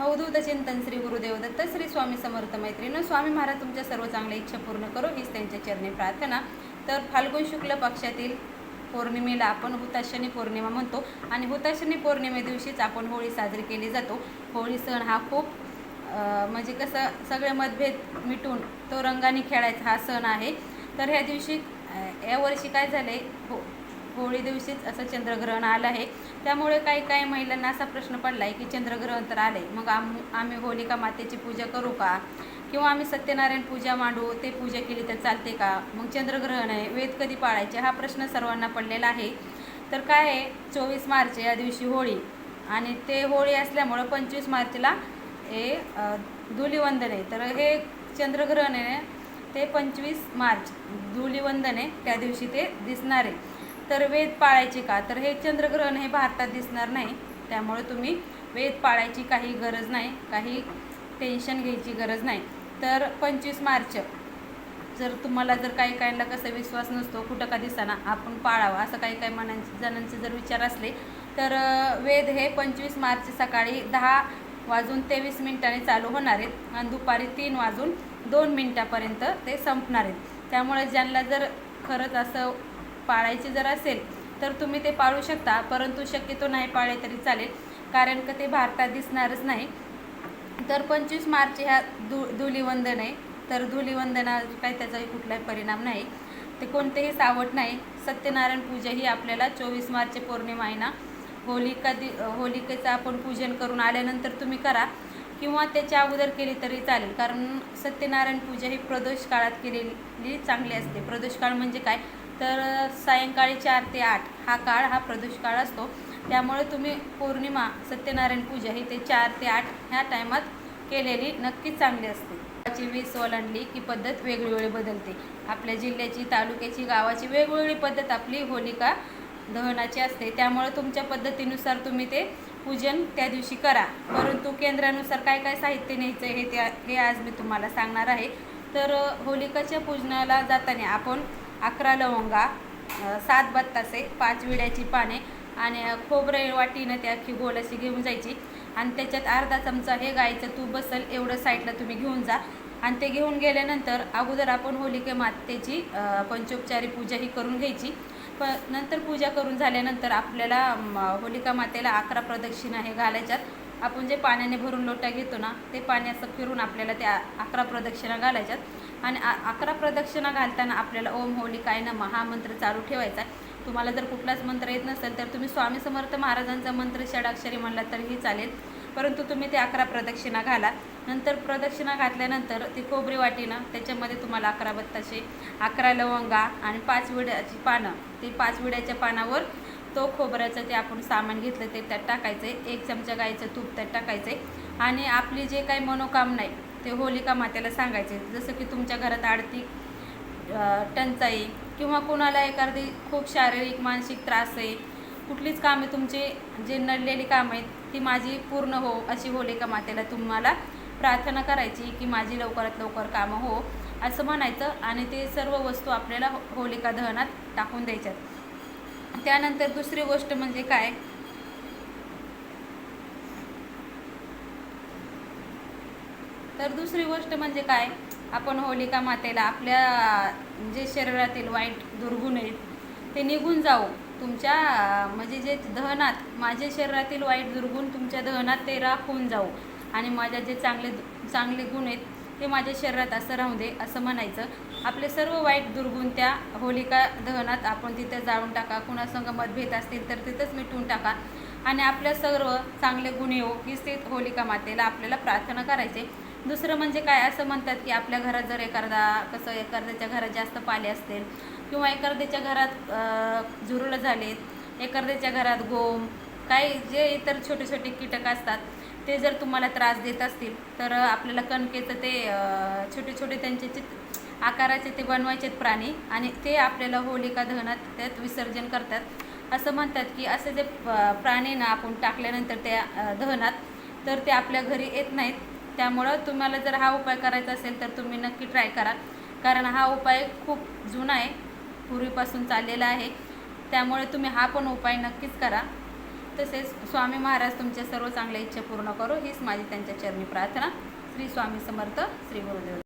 अवधूत चिंतन श्री गुरुदेव दत्त श्री स्वामी समर्थ मैत्रीण स्वामी महाराज तुमच्या सर्व चांगल्या इच्छा पूर्ण करो हीच त्यांच्या चरणी प्रार्थना. तर फाल्गुन शुक्ल पक्षातील पौर्णिमेला आपण हुताशनी पौर्णिमा म्हणतो आणि हुताशनी पौर्णिमे दिवशीच आपण होळी साजरी केली जातो. होळी सण हा खूप म्हणजे कसं सगळे मतभेद मिटून तो रंगाने खेळायचा हा सण आहे. तर ह्या दिवशी यावर्षी काय झालं आहे हो होळी दिवशीच असं चंद्रग्रहण आलं आहे. त्यामुळे काही काही महिलांना असा प्रश्न पडला आहे की चंद्रग्रहण तर आलं आहे मग आम आम्ही होलिका मातेची पूजा करू का? किंवा आम्ही सत्यनारायण पूजा मांडू ते पूजा केली तर चालते का? मग चंद्रग्रहण आहे वेद कधी पाळायचे? हा प्रश्न सर्वांना पडलेला आहे. तर काय आहे चोवीस मार्च या दिवशी होळी. आणि ते होळी असल्यामुळं पंचवीस मार्चला हे धुलिवंदन आहे. तर हे चंद्रग्रहण आहे ते पंचवीस मार्च धुलिवंदन आहे त्या दिवशी ते दिसणार आहे. तर वेद पाळायचे का? तर हे चंद्रग्रहण हे भारतात दिसणार नाही. त्यामुळे तुम्ही वेद पाळायची काही गरज नाही काही टेन्शन घ्यायची गरज नाही. तर पंचवीस मार्च जर तुम्हाला जर काही काहींना कसा विश्वास नसतो कुठं का दिसताना आपण पाळावं. असं काही काही मनांचे जणांचे जर विचार असले तर वेद हे पंचवीस मार्च सकाळी दहा वाजून तेवीस मिनिटांनी चालू होणार आहेत आणि दुपारी तीन वाजून दोन मिनिटापर्यंत ते संपणार आहेत. त्यामुळे ज्यांना जर खरंच असं पाळायचे जर असेल तर तुम्ही ते पाळू शकता. परंतु शक्यतो नाही पाळले तरी चालेल. कारण का ते भारतात दिसणारच नाही. तर पंचवीस मार्च ह्या धु धुलिवंदन आहे. तर धुलिवंदना काही त्याचाही कुठलाही परिणाम नाही. ते कोणतेही सावट नाही. सत्यनारायण पूजा ही आपल्याला चोवीस मार्च पौर्णिमा आहे ना. होलिका दि होलिकेचं आपण पूजन करून आल्यानंतर तुम्ही करा. किंवा त्याच्या अगोदर केली तरी चालेल. कारण सत्यनारायण पूजा ही प्रदोष काळात केलेली चांगली असते. प्रदोष काळ म्हणजे काय? तर सायंकाळी चार ते आठ हा काळ हा प्रदोष काळ असतो. त्यामुळे तुम्ही पौर्णिमा सत्यनारायण पूजा ही ते चार ते आठ ह्या टायमात केलेली नक्कीच चांगली असते. गावाची वीस ओलांडली की पद्धत वेगळी बदलते. आपल्या जिल्ह्याची तालुक्याची गावाची वेगवेगळी पद्धत आपली होलिका दहनाची असते. त्यामुळे तुमच्या पद्धतीनुसार तुम्ही ते पूजन त्या दिवशी करा. परंतु केंद्रानुसार काय काय साहित्य न्यायचं हे त्या हे आज मी तुम्हाला सांगणार आहे. तर होलिकाच्या पूजनाला जाताना आपण अकरा लवंगा सात बत्तासे पाच विड्याची पाने आणि खोबरे वाटीनं त्या अख्खी गोल अशी घेऊन जायची. आणि त्याच्यात अर्धा चमचा हे गाईचं तूप बसल एवढं साईडला तुम्ही घेऊन जा. आणि ते घेऊन गेल्यानंतर अगोदर आपण होलिके मातेची पंचोपचारी पूजा ही करून घ्यायची. प नंतर पूजा करून झाल्यानंतर आपल्याला होलिका मातेला अकरा प्रदक्षिणा हे घालायच्यात. आपण जे पाण्याने भरून लोटा घेतो ना ते पाणी असं फिरून आपल्याला त्या अकरा प्रदक्षिणा घालायच्यात. आणि आ- अकरा प्रदक्षिणा घालताना आपल्याला ओम होलिकाय नमः हा मंत्र चालू ठेवायचा आहे. तुम्हाला जर कुठलाच मंत्र येत नसेल तर तुम्ही स्वामी समर्थ महाराजांचा मंत्र षडाक्षरी म्हणला तरीही चालेल. परंतु तुम्ही ते अकरा प्रदक्षिणा घाला. नंतर प्रदक्षिणा घातल्यानंतर ती खोबरी वाटीनं त्याच्यामध्ये तुम्हाला अकरा बत्ताशे अकरा लवंगा आणि पाच विड्याची पानं. ते पाच विड्याच्या पानावर तो खोबऱ्याचं ते आपण सामान घेतलं ते त्यात टाकायचं आहे एक चमचा गाईचं तूप त्यात टाकायचं आहे आणि आपली जे काही मनोकामना आहे ते होलिका मातेला सांगायचे जसं की तुमच्या घरात आर्थिक टंचाई किंवा कोणाला एखादी खूप शारीरिक मानसिक त्रास आहे कुठलीच कामे तुमचे जे नडलेली कामं आहेत ती माझी पूर्ण हो अशी होलिका मातेला तुम्हाला प्रार्थना करायची की माझी लवकरात लवकर कामं हो असं म्हणायचं. आणि ते सर्व वस्तू आपल्याला हो-, होलिका दहनात टाकून द्यायच्यात. त्यानंतर दुसरी गोष्ट म्हणजे काय? तर दुसरी गोष्ट म्हणजे काय? आपण होलिका मातेला आपल्या जे शरीरातील वाईट दुर्गुण आहेत ते निघून जाऊ. तुमच्या म्हणजे जे दहनात माझे शरीरातील वाईट दुर्गुण तुमच्या दहनात ते राखून जाऊ. आणि माझ्या जे चांगले चांगले गुण आहेत हे माझ्या शरीरात असं राहू दे असं म्हणायचं. आपले सर्व वाईट दुर्गुण त्या होलिका दहनात आपण तिथं जाळून टाका. कुणासंग मतभेद असतील तर तिथंच मिटवून टाका. आणि आपल्या सर्व चांगले गुण येऊ की स्थित होलिका मातेला आपल्याला प्रार्थना करायचे. दुसरं म्हणजे काय? असं म्हणतात की आपल्या घरात जर एखादा कसं एखाद्याच्या घरात जास्त पाले असतील किंवा एखाद्याच्या घरात झुरळं झालेत एखाद्याच्या घरात गोम काही जे इतर छोटे छोटे कीटक असतात ते जर तुम्हाला त्रास देत असतील तर आपल्याला कणकेचं ते छोटे छोटे त्यांचे चित्र आकाराचे ते बनवायचे प्राणी आणि ते आपल्याला होलिका दहनात त्यात विसर्जन करतात. असं म्हणतात की असे जे प्राणी ना आपण टाकल्यानंतर त्या दहनात तर ते आपल्या घरी येत नाहीत. त्यामुळं तुम्हाला जर हा उपाय करायचा असेल तर तुम्ही नक्की ट्राय करा. कारण हा उपाय खूप जुना आहे पूर्वीपासून चाललेला आहे. त्यामुळे तुम्ही हा पण उपाय नक्कीच करा. तसेच स्वामी महाराज तुमच्या सर्व चांगल्या इच्छा पूर्ण करो हीच माझी त्यांच्या चरणी प्रार्थना. श्री स्वामी समर्थ श्री गुरुदेव.